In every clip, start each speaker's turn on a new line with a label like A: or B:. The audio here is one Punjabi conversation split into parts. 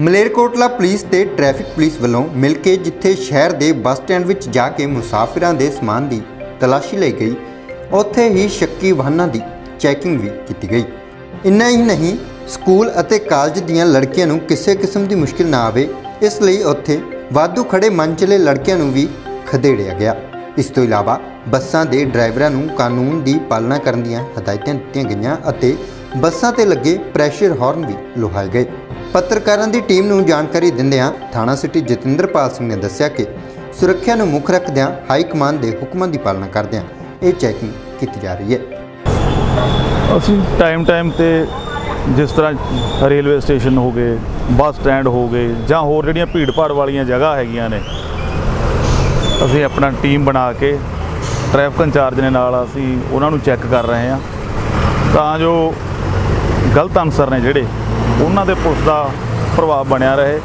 A: ਮਲੇਰਕੋਟਲਾ ਪੁਲਿਸ ਤੇ ਟ੍ਰੈਫਿਕ ਪੁਲਿਸ ਵੱਲੋਂ ਮਿਲ ਕੇ ਜਿੱਥੇ ਸ਼ਹਿਰ ਦੇ ਬੱਸ ਸਟੈਂਡ ਵਿੱਚ ਜਾ ਕੇ ਮੁਸਾਫਿਰਾਂ ਦੇ ਸਮਾਨ ਦੀ ਤਲਾਸ਼ੀ ਲਈ ਗਈ, ਉੱਥੇ ਹੀ ਸ਼ੱਕੀ ਵਾਹਨਾਂ ਦੀ ਚੈਕਿੰਗ ਵੀ ਕੀਤੀ ਗਈ। ਇੰਨਾ ਹੀ ਨਹੀਂ, ਸਕੂਲ ਅਤੇ ਕਾਲਜ ਦੀਆਂ ਲੜਕੀਆਂ ਨੂੰ ਕਿਸੇ ਕਿਸਮ ਦੀ ਮੁਸ਼ਕਿਲ ਨਾ ਆਵੇ, ਇਸ ਲਈ ਉੱਥੇ ਵਾਧੂ ਖੜੇ ਮੰਚਲੇ ਲੜਕਿਆਂ ਨੂੰ ਵੀ ਖਦੇੜਿਆ ਗਿਆ। ਇਸ ਤੋਂ ਇਲਾਵਾ ਬੱਸਾਂ ਦੇ ਡਰਾਈਵਰਾਂ ਨੂੰ ਕਾਨੂੰਨ ਦੀ ਪਾਲਣਾ ਕਰਨ ਦੀਆਂ ਹਦਾਇਤਾਂ ਦਿੱਤੀਆਂ ਗਈਆਂ ਅਤੇ ਬੱਸਾਂ ਤੇ ਲੱਗੇ ਪ੍ਰੈਸ਼ਰ ਹਾਰਨ ਵੀ ਲੁਹਾਏ ਗਏ। ਪੱਤਰਕਾਰਾਂ ਦੀ ਟੀਮ ਨੂੰ ਜਾਣਕਾਰੀ ਦਿੰਦਿਆਂ ਥਾਣਾ ਸਿਟੀ ਜਤਿੰਦਰਪਾਲ ਸਿੰਘ ਨੇ ਦੱਸਿਆ ਕਿ ਸੁਰੱਖਿਆ ਨੂੰ ਮੁੱਖ ਰੱਖਦਿਆਂ ਹਾਈ ਕਮਾਂਡ ਦੇ ਹੁਕਮਾਂ ਦੀ ਪਾਲਣਾ ਕਰਦਿਆਂ ਇਹ ਚੈਕਿੰਗ ਕੀਤੀ ਜਾ ਰਹੀ ਹੈ।
B: ਅਸੀਂ ਟਾਈਮ ਟਾਈਮ ਤੇ ਜਿਸ ਤਰ੍ਹਾਂ ਰੇਲਵੇ ਸਟੇਸ਼ਨ ਹੋ ਗਏ, ਬੱਸ ਸਟੈਂਡ ਹੋ ਗਏ ਜਾਂ ਹੋਰ ਜਿਹੜੀਆਂ ਭੀੜ ਭਾੜ ਵਾਲੀਆਂ ਜਗ੍ਹਾ ਹੈਗੀਆਂ ਨੇ, ਅਸੀਂ ਆਪਣਾ ਟੀਮ ਬਣਾ ਕੇ ਟ੍ਰੈਫਿਕ ਇੰਚਾਰਜ ਨੇ ਨਾਲ ਅਸੀਂ ਉਹਨਾਂ ਨੂੰ ਚੈੱਕ ਕਰ ਰਹੇ ਹਾਂ। ਤਾਂ ਜੋ ਗਲਤ ਅਨਸਰ ਨੇ ਜਿਹੜੇ ਉਹਨਾਂ ਦੇ ਪੁਲਿਸ ਦਾ ਪ੍ਰਭਾਵ ਬਣਿਆ ਰਹੇ।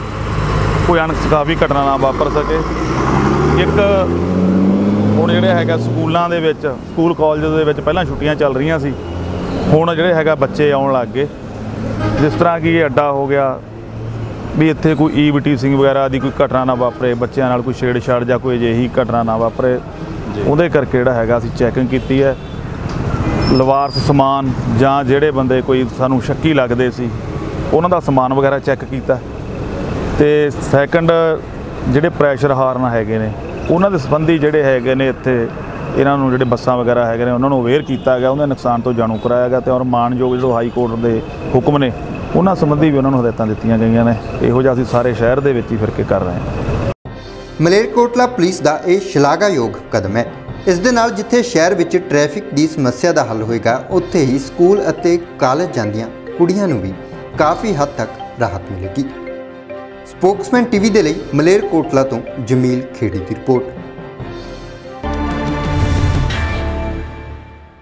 B: ਕੋਈ ਅਣਸਕਾਵੀ ਘਟਨਾ ਨਾ ਵਾਪਰ ਸਕੇ। ਇੱਕ ਹੁਣ ਜਿਹੜੇ ਹੈਗਾ ਸਕੂਲਾਂ ਦੇ ਵਿੱਚ ਸਕੂਲ ਕਾਲਜ ਦੇ ਵਿੱਚ ਪਹਿਲਾਂ ਛੁੱਟੀਆਂ ਚੱਲ ਰਹੀਆਂ ਸੀ। ਹੁਣ ਜਿਹੜੇ ਹੈਗਾ ਬੱਚੇ ਆਉਣ ਲੱਗ ਗਏ। ਜਿਸ ਤਰ੍ਹਾਂ ਕਿ ਇਹ ਅੱਡਾ ਹੋ ਗਿਆ ਵੀ ਇੱਥੇ ਕੋਈ ਈਵਟੀ ਸਿੰਘ ਵਗੈਰਾ ਦੀ ਕੋਈ ਘਟਨਾ ਨਾ ਵਾਪਰੇ ਬੱਚਿਆਂ ਨਾਲ ਕੋਈ ਛੇੜਛਾੜ ਜਾਂ ਕੋਈ ਅਜਿਹੀ ਘਟਨਾ ਨਾ ਵਾਪਰੇ। ਉਹਦੇ ਕਰਕੇ ਜਿਹੜਾ ਹੈਗਾ ਅਸੀਂ ਚੈਕਿੰਗ ਕੀਤੀ ਹੈ। ਲਵਾਰਸ ਸਮਾਨ ਜਾਂ ਜਿਹੜੇ ਬੰਦੇ ਕੋਈ ਸਾਨੂੰ ਸ਼ੱਕੀ ਲੱਗਦੇ ਸੀ, ਉਹਨਾਂ ਦਾ ਸਮਾਨ ਵਗੈਰਾ ਚੈੱਕ ਕੀਤਾ। ਤੇ ਸੈਕੰਡ ਜਿਹੜੇ ਪ੍ਰੈਸ਼ਰ ਹਾਰਨ ਹੈਗੇ ਨੇ, ਉਹਨਾਂ ਦੇ ਸੰਬੰਧੀ ਜਿਹੜੇ ਹੈਗੇ ਨੇ ਇੱਥੇ, ਇਹਨਾਂ ਨੂੰ ਜਿਹੜੇ ਬੱਸਾਂ ਵਗੈਰਾ ਹੈਗੇ ਨੇ, ਉਹਨਾਂ ਨੂੰ ਅਵੇਅਰ ਕੀਤਾ ਗਿਆ ਉਹਨਾਂ ਦੇ ਨੁਕਸਾਨ ਤੋਂ ਜਾਣੂ ਕਰਾਇਆ ਗਿਆ ਤੇ ਔਰ ਮਾਨਯੋਗ ਜਿਹੜੇ ਹਾਈ ਕੋਰਟ ਦੇ ਹੁਕਮ ਨੇ, ਉਹਨਾਂ ਸੰਬੰਧੀ ਵੀ ਉਹਨਾਂ ਨੂੰ ਹਦਾਇਤਾਂ ਦਿੱਤੀਆਂ ਗਈਆਂ ਨੇ। ਇਹੋ ਜਿਹਾ ਅਸੀਂ ਸਾਰੇ ਸ਼ਹਿਰ ਦੇ ਵਿੱਚ ਹੀ ਫਿਰ ਕੇ ਕਰ ਰਹੇ ਹਾਂ।
A: ਮਲੇਰਕੋਟਲਾ ਪੁਲਿਸ ਦਾ ਇਹ ਸ਼ਲਾਘਾਯੋਗ ਕਦਮ ਹੈ। ਇਸ ਦੇ ਨਾਲ ਜਿੱਥੇ ਸ਼ਹਿਰ ਵਿੱਚ ਟ੍ਰੈਫਿਕ ਦੀ ਸਮੱਸਿਆ ਦਾ ਹੱਲ ਹੋਏਗਾ, ਉੱਥੇ ਹੀ ਸਕੂਲ ਅਤੇ ਕਾਲਜ ਜਾਂਦੀਆਂ ਕੁੜੀਆਂ ਨੂੰ ਵੀ ਕਾਫੀ ਹੱਦ ਤੱਕ ਰਾਹਤ ਮਿਲੇਗੀ। ਸਪੋਕਸਮੈਨ ਟੀਵੀ ਦੇ ਲਈ ਮਲੇਰਕੋਟਲਾ ਤੋਂ ਜਮੀਲ ਖੇੜੀ ਦੀ ਰਿਪੋਰਟ।